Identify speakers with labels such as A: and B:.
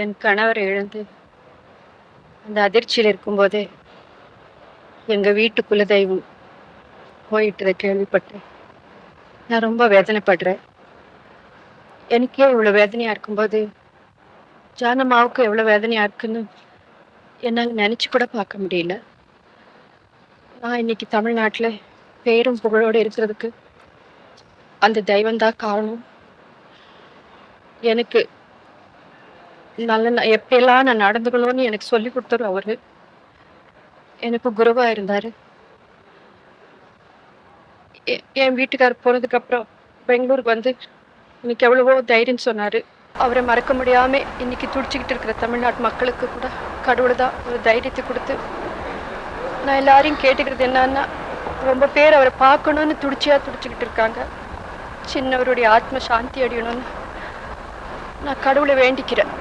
A: என் கணவர் எழுந்து அந்த அதிர்ச்சியில் இருக்கும்போது எங்கள் வீட்டு குலதெய்வம் போயிட்டதை கேள்விப்பட்டேன். நான் ரொம்ப வேதனைப்படுறேன். எனக்கே இவ்வளோ வேதனையாக இருக்கும்போது ஜானம்மாவுக்கு எவ்வளோ வேதனையாக இருக்குன்னு என்னால் நினச்சி கூட பார்க்க முடியல. நான் இன்னைக்கு தமிழ்நாட்டில் பேரும் புகழோடு இருக்கிறதுக்கு அந்த தெய்வந்தான் காரணம். எனக்கு நல்ல ந- எப்படியெல்லாம் நான் நடந்துக்கணும்னு எனக்கு சொல்லி கொடுத்தவர் அவரு எனக்கு குருவா இருந்தாரு. எ- என் வீட்டுக்காரர் போனதுக்கு அப்புறம் பெங்களூருக்கு வந்து இன்னைக்கு எவ்வளவோ தைரியம் சொன்னாரு. அவரை மறக்க முடியாம இன்னைக்கு துடிச்சுக்கிட்டு இருக்கிற தமிழ்நாட்டு மக்களுக்கு கூட கடவுள் தான் ஒரு தைரியத்தை கொடுத்து நான் எல்லாரையும் கேட்டுக்கிறது என்னன்னா ரொம்ப பேர் அவரை பார்க்கணும்னு துடிச்சியா துடிச்சுக்கிட்டு இருக்காங்க. சின்னவருடைய ஆத்ம சாந்தி அடையணும்னு நான் கடவுளை வேண்டிக்கிறேன்.